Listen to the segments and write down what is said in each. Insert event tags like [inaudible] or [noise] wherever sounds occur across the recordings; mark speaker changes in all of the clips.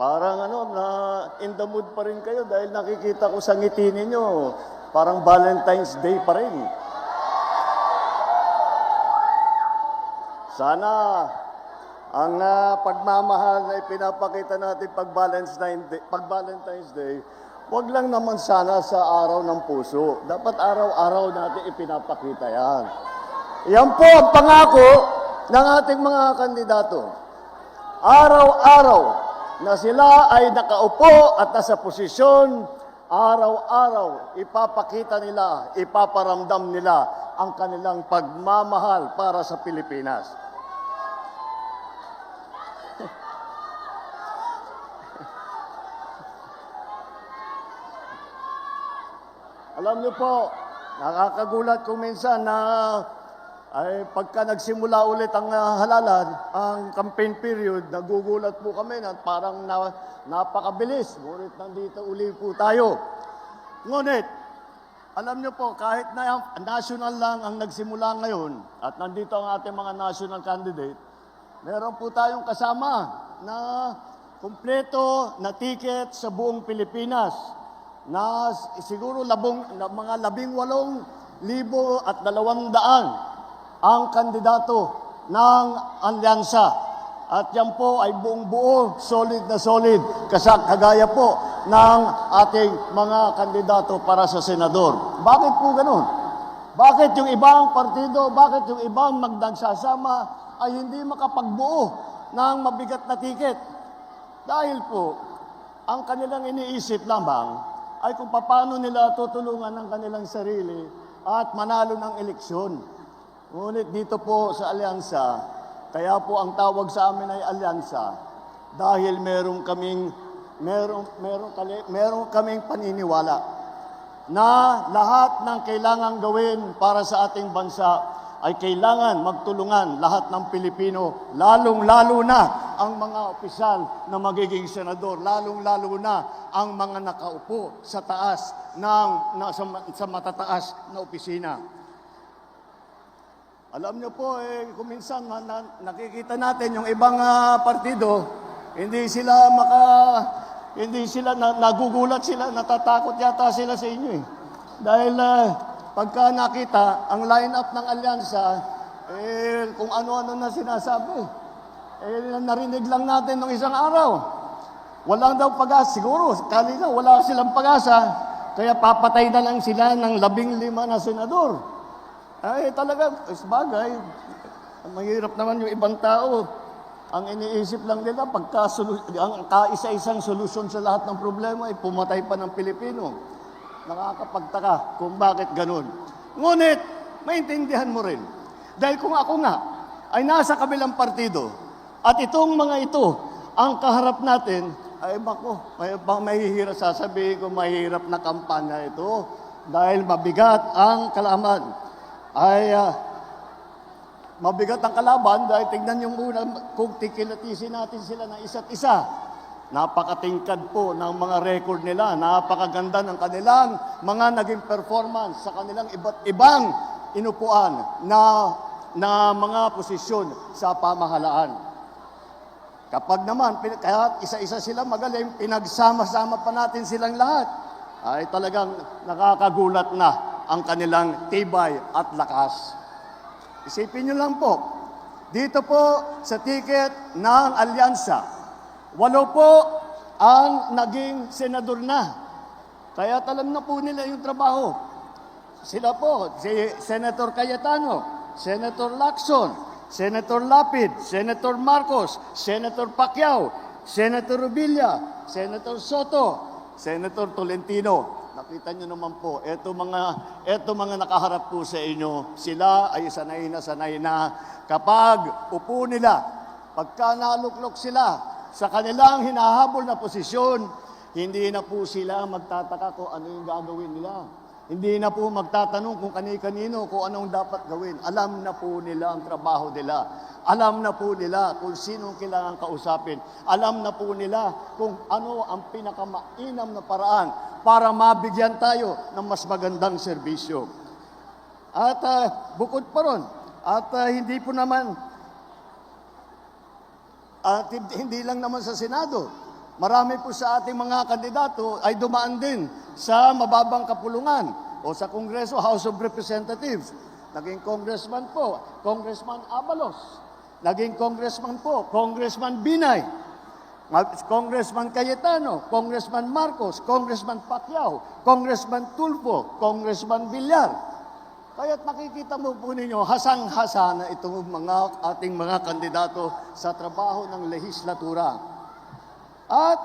Speaker 1: Parang ano, na in the mood pa rin kayo dahil nakikita ko sa ngiti ninyo, parang Valentine's Day pa rin. Sana ang ah, pagmamahal na ipinapakita natin pag Valentine's Day, pag Valentine's Day, wag lang naman sana sa araw ng puso. Dapat araw-araw natin ipinapakita yan. Yan po ang pangako ng ating mga kandidato. Araw-araw na sila ay nakaupo at nasa posisyon, araw-araw ipapakita nila, ipaparamdam nila ang kanilang pagmamahal para sa Pilipinas. [laughs] Alam niyo po, nakakagulat kung minsan na ay pagka nagsimula ulit ang ah, halalan, ang campaign period, nagugulat po kami na parang na, napakabilis. Ngunit nandito uli po tayo. Ngunit, alam niyo po, kahit na national lang ang nagsimula ngayon at nandito ang ating mga national candidate, meron po tayong kasama na kumpleto na ticket sa buong Pilipinas na siguro labong, mga labing walong libo at dalawang daan ang kandidato ng alyansa. At yan po ay buong buo, solid na solid, kasa kagaya po ng ating mga kandidato para sa senador. Bakit po ganun? Bakit yung ibang partido, bakit yung ibang magnagsasama ay hindi makapagbuo ng mabigat na tiket? Dahil po, ang kanilang iniisip lamang ay kung paano nila tutulungan ang kanilang sarili at manalo ng eleksyon. Ngunit dito po sa alyansa, kaya po ang tawag sa amin ay alyansa dahil meron kaming meron meron kali, meron kaming paniniwala na lahat ng kailangan gawin para sa ating bansa ay kailangan magtulungan lahat ng Pilipino, lalong-lalo na ang mga opisyal na magiging senador, lalong-lalo na ang mga nakaupo sa taas ng na, sa, sa matataas na opisina. Alam niyo po, eh, kung minsan na, na- nakikita natin yung ibang ah, partido, hindi sila maka, hindi sila, na, nagugulat sila, natatakot yata sila sa inyo eh. Dahil ah, pagka nakita ang lineup ng alyansa, eh, kung ano-ano na sinasabi, eh, narinig lang natin nung isang araw. Walang daw pag-asa. Siguro, kanina wala silang pag-asa. Kaya papatay na lang sila ng labing lima na senador. Ay, talaga, bagay. Mahirap naman yung ibang tao. Ang iniisip lang nila, pagka ang kaisa-isang solusyon sa lahat ng problema ay pumatay pa ng Pilipino. Nakakapagtaka kung bakit ganun. Ngunit, maintindihan mo rin. Dahil kung ako nga ay nasa kabilang partido at itong mga ito ang kaharap natin, ay bako, may, baka mahihirap sasabihin ko mahirap na kampanya ito dahil mabigat ang kalaman ay ah, mabigat ang kalaban dahil tignan yung muna kung tikilatisin natin sila ng isa't isa. Napakatingkad po ng mga record nila, napakaganda ng kanilang mga naging performance sa kanilang iba't ibang inupuan na, na mga posisyon sa pamahalaan. Kapag naman, kaya isa-isa sila magaling, pinagsama-sama pa natin silang lahat, ay talagang nakakagulat na ang kanilang tibay at lakas. Isipin nyo lang po, dito po sa ticket ng alyansa, walo po ang naging senador na. Kaya alam na po nila yung trabaho. Sila po, si Senator Cayetano, Senator Lacson, Senator Lapid, Senator Marcos, Senator Pacquiao, Senator Rubilla, Senator Soto, Senator Tolentino. Nakita nyo naman po, eto mga, eto mga nakaharap po sa inyo, sila ay sanay na sanay na kapag upo nila, pagka naluklok sila sa kanilang hinahabol na posisyon, hindi na po sila magtataka kung ano yung gagawin nila. Hindi na po magtatanong kung kani-kanino, kung anong dapat gawin. Alam na po nila ang trabaho nila. Alam na po nila kung sino ang kailangan kausapin. Alam na po nila kung ano ang pinakamainam na paraan para mabigyan tayo ng mas magandang serbisyo. At ah, bukod pa ron, at ah, hindi po naman, at hindi lang naman sa Senado, Marami po sa ating mga kandidato ay dumaan din sa mababang kapulungan o sa Kongreso, House of Representatives. Naging congressman po, Congressman Abalos. Naging congressman po, Congressman Binay. Congressman Cayetano, Congressman Marcos, Congressman Pacquiao, Congressman Tulfo, Congressman Villar. Kaya't makikita mo po ninyo, hasang-hasa na itong mga ating mga kandidato sa trabaho ng lehislatura. At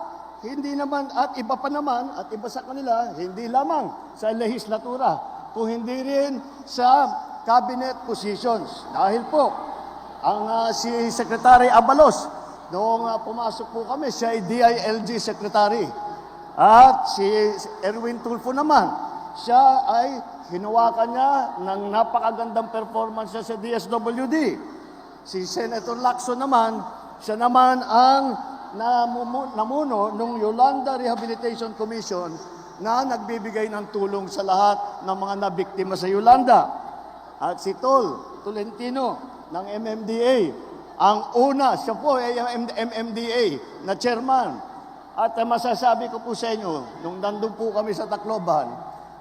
Speaker 1: hindi naman, at iba pa naman, at iba sa kanila, hindi lamang sa lehislatura, kung hindi rin sa cabinet positions. Dahil po, ang ah, si Secretary Abalos, noong ah, pumasok po kami, siya ay DILG Secretary. At si Erwin Tulfo naman, siya ay hinawakan niya ng napakagandang performance niya sa DSWD. Si Senator Lacson naman, siya naman ang namuno ng Yolanda Rehabilitation Commission na nagbibigay ng tulong sa lahat ng mga nabiktima sa Yolanda. At si Tol Tolentino ng MMDA, ang una, siya po ay MMDA na chairman. At uh, masasabi ko po sa inyo, nung nandun po kami sa Tacloban,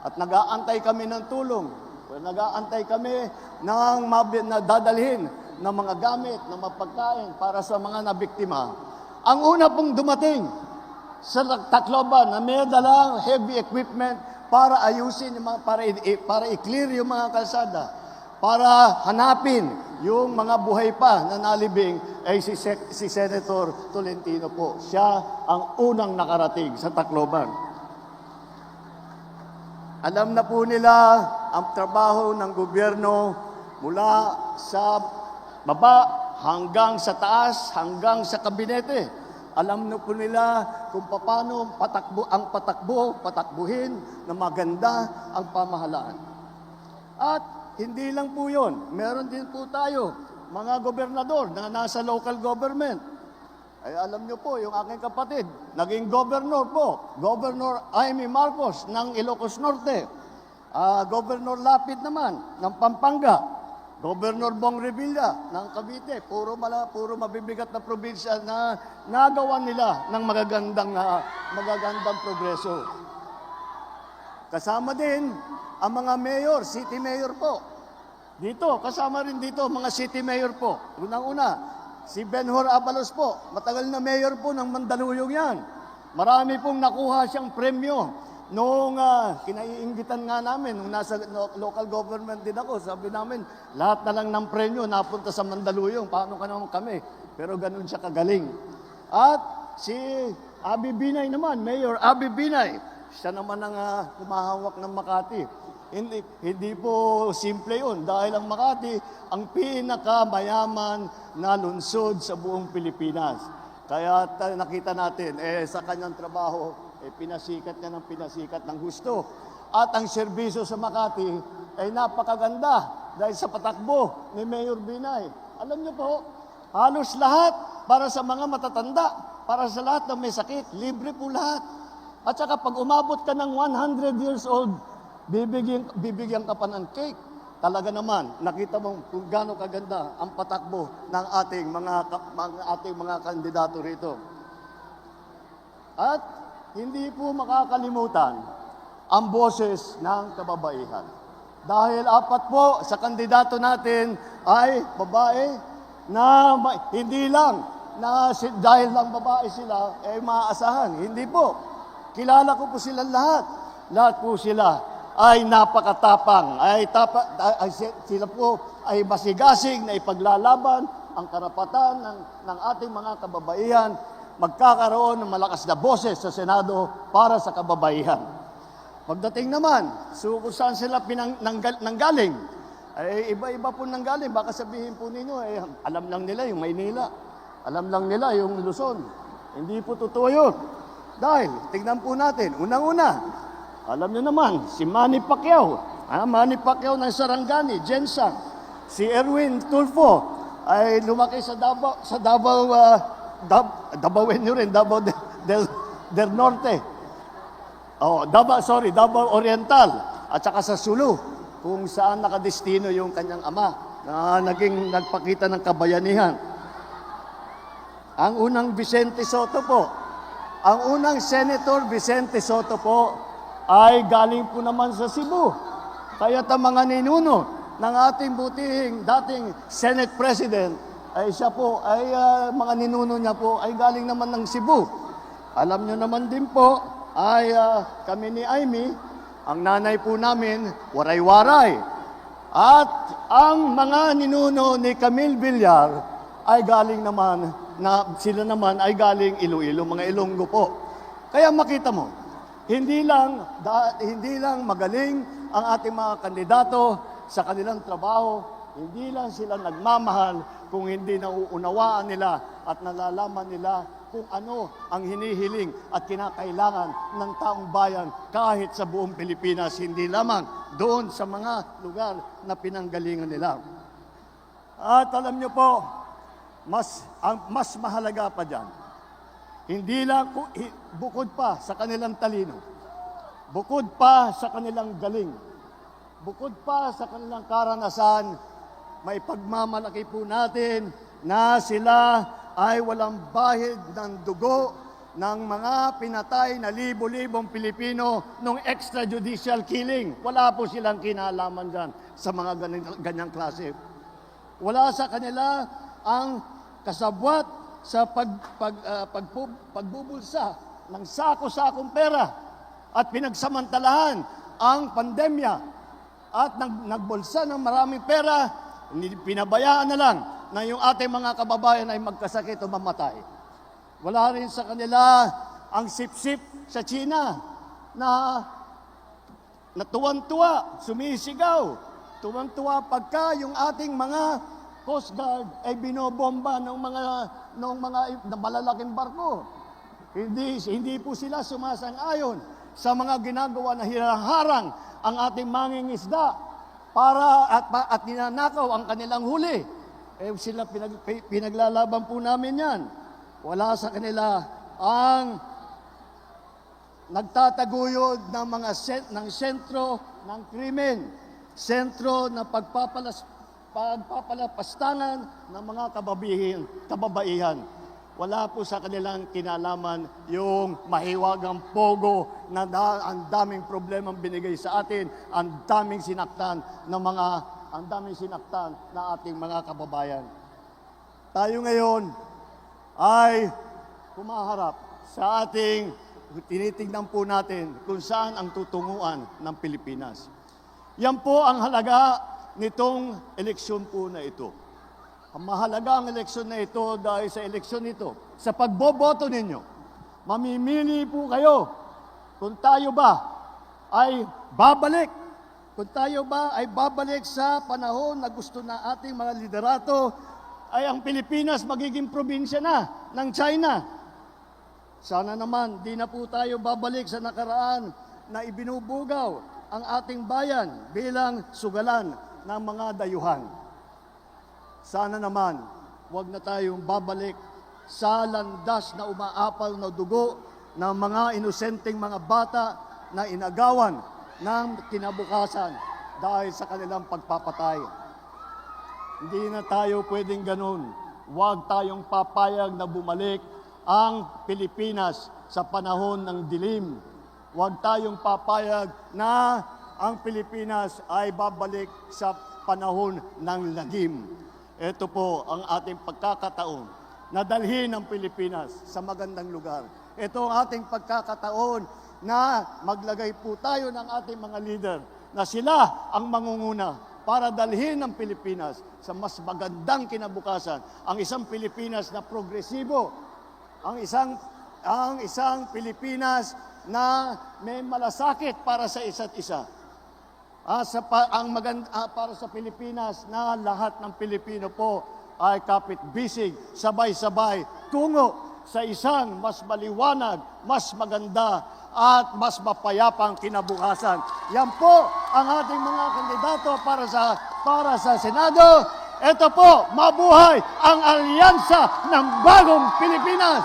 Speaker 1: at nag-aantay kami ng tulong, nag-aantay kami ng na dadalhin ng mga gamit, ng mapagkain para sa mga nabiktima. Ang una pong dumating sa Tacloban na may dalang heavy equipment para ayusin, mga, para, para i-clear yung mga kalsada, para hanapin yung mga buhay pa na nalibing ay si, Sec- si Senator Tolentino po. Siya ang unang nakarating sa Tacloban. Alam na po nila ang trabaho ng gobyerno mula sa baba hanggang sa taas, hanggang sa kabinete. Alam na po nila kung paano patakbo, ang patakbo, patakbuhin na maganda ang pamahalaan. At hindi lang po yun. Meron din po tayo, mga gobernador na nasa local government. Ay alam niyo po, yung aking kapatid, naging governor po, Governor Jaime Marcos ng Ilocos Norte. Ah, Governor Lapid naman ng Pampanga. Governor Bong Revilla ng Cavite. Puro, mala, puro mabibigat na probinsya na nagawa nila ng magagandang, ah, magagandang progreso. Kasama din ang mga mayor, city mayor po. Dito, kasama rin dito mga city mayor po. Unang-una, si Benhor Abalos po. Matagal na mayor po ng Mandaluyong yan. Marami pong nakuha siyang premyo. Noong uh, kinaiingitan nga namin, nung nasa lo- local government din ako, sabi namin, lahat na lang ng premyo napunta sa Mandaluyong. Paano ka naman kami? Pero ganun siya kagaling. At si Abi Binay naman, Mayor Abi Binay, siya naman ang ah, kumahawak ng Makati. Hindi, hindi po simple yun dahil ang Makati ang pinakamayaman na lungsod sa buong Pilipinas. Kaya ta- nakita natin, eh, sa kanyang trabaho, eh, pinasikat niya ng pinasikat ng gusto. At ang serbisyo sa Makati ay napakaganda dahil sa patakbo ni Mayor Binay. Alam niyo po, halos lahat para sa mga matatanda, para sa lahat na may sakit, libre po lahat. At saka pag umabot ka ng 100 years old, bibigyan, bibigyan ka pa ng cake. Talaga naman, nakita mo kung gaano kaganda ang patakbo ng ating mga, mga ating mga kandidato rito. At hindi po makakalimutan ang boses ng kababaihan. Dahil apat po sa kandidato natin ay babae na hindi lang na dahil lang babae sila ay maaasahan. Hindi po. Kilala ko po silang lahat. Lahat po sila ay napakatapang. Ay, tapa, ay si- sila po ay masigasig na ipaglalaban ang karapatan ng, ng ating mga kababaihan magkakaroon ng malakas na boses sa Senado para sa kababaihan. Pagdating naman, so saan sila pinang, nanggal, nanggaling, ay iba-iba po nanggaling. Baka sabihin po ninyo, eh, alam lang nila yung Maynila. Alam lang nila yung Luzon. Hindi po totoo yun. Dahil, tignan po natin, unang-una, alam niyo naman, si Manny Pacquiao, ah, Manny Pacquiao ng Sarangani, Jensen, si Erwin Tulfo, ay lumaki sa Davao, sa Davao, uh, Dab, Dabawenyo rin, Davao del, del, del Norte. Oh, Davao, sorry, Davao Oriental at saka sa Sulu kung saan nakadestino yung kanyang ama na naging nagpakita ng kabayanihan. Ang unang Vicente Soto po ang unang Senator Vicente Soto po ay galing po naman sa Cebu. Kaya ang mga ninuno ng ating butihing dating Senate President ay siya po, ay ah, mga ninuno niya po ay galing naman ng Cebu. Alam nyo naman din po, ay ah, kami ni Amy, ang nanay po namin, waray-waray. At ang mga ninuno ni Camille Villar ay galing naman, na sila naman ay galing Iloilo, mga Ilonggo po. Kaya makita mo, hindi lang, da, hindi lang magaling ang ating mga kandidato sa kanilang trabaho, hindi lang sila nagmamahal kung hindi nauunawaan nila at nalalaman nila kung ano ang hinihiling at kinakailangan ng taong bayan kahit sa buong Pilipinas, hindi lamang doon sa mga lugar na pinanggalingan nila. At alam niyo po, mas, ang, mas mahalaga pa dyan, hindi lang, bukod pa sa kanilang talino, bukod pa sa kanilang galing, bukod pa sa kanilang karanasan, may pagmamalaki po natin na sila ay walang bahid ng dugo ng mga pinatay na libo-libong Pilipino nung extrajudicial killing. Wala po silang kinalaman dyan sa mga ganyan- ganyang klase. Wala sa kanila ang kasabwat sa pag, pag, ah, pagpu- pagbubulsa ng sako-sakong pera at pinagsamantalahan ang pandemya at nag, nagbulsa ng maraming pera, pinabayaan na lang na yung ating mga kababayan ay magkasakit o mamatay. Wala rin sa kanila ang sip-sip sa China na natuwan-tuwa, sumisigaw. Tuwang-tuwa pagka yung ating mga Coast Guard ay binobomba ng mga ng mga na malalaking barko. Hindi hindi po sila sumasang-ayon sa mga ginagawa na hinaharang ang ating mangingisda para at at ninanakaw ang kanilang huli. Eh sila pinag, pi- pinaglalaban po namin 'yan. Wala sa kanila ang nagtataguyod ng mga sen- ng sentro ng krimen, sentro na pagpapalas pagpapalapastangan ng mga kababihin, kababaihan. Wala po sa kanilang kinalaman yung mahiwagang pogo na da, ang daming problemang binigay sa atin, ang daming sinaktan ng mga ang daming sinaktan na ating mga kababayan. Tayo ngayon ay humaharap sa ating tinitingnan po natin kung saan ang tutunguan ng Pilipinas. Yan po ang halaga nitong eleksyon po na ito. Ang mahalaga ang eleksyon na ito dahil sa eleksyon ito, sa pagboboto ninyo, mamimili po kayo kung tayo ba ay babalik, kung tayo ba ay babalik sa panahon na gusto na ating mga liderato, ay ang Pilipinas magiging probinsya na ng China. Sana naman, di na po tayo babalik sa nakaraan na ibinubugaw ang ating bayan bilang sugalan ng mga dayuhan. Sana naman, huwag na tayong babalik sa landas na umaapal na dugo ng mga inosenteng mga bata na inagawan ng kinabukasan dahil sa kanilang pagpapatay. Hindi na tayo pwedeng ganun. Huwag tayong papayag na bumalik ang Pilipinas sa panahon ng dilim. Huwag tayong papayag na ang Pilipinas ay babalik sa panahon ng lagim. Ito po ang ating pagkakataon na dalhin ang Pilipinas sa magandang lugar. Ito ang ating pagkakataon na maglagay po tayo ng ating mga leader na sila ang mangunguna para dalhin ang Pilipinas sa mas magandang kinabukasan. Ang isang Pilipinas na progresibo, ang isang ang isang Pilipinas na may malasakit para sa isa't isa. Ah, sa pa, ang maganda ah, para sa Pilipinas na lahat ng Pilipino po ay kapit bisig, sabay-sabay tungo sa isang mas maliwanag, mas maganda at mas mapayapang kinabukasan. Yan po ang ating mga kandidato para sa para sa Senado. Ito po, mabuhay ang alyansa ng bagong Pilipinas.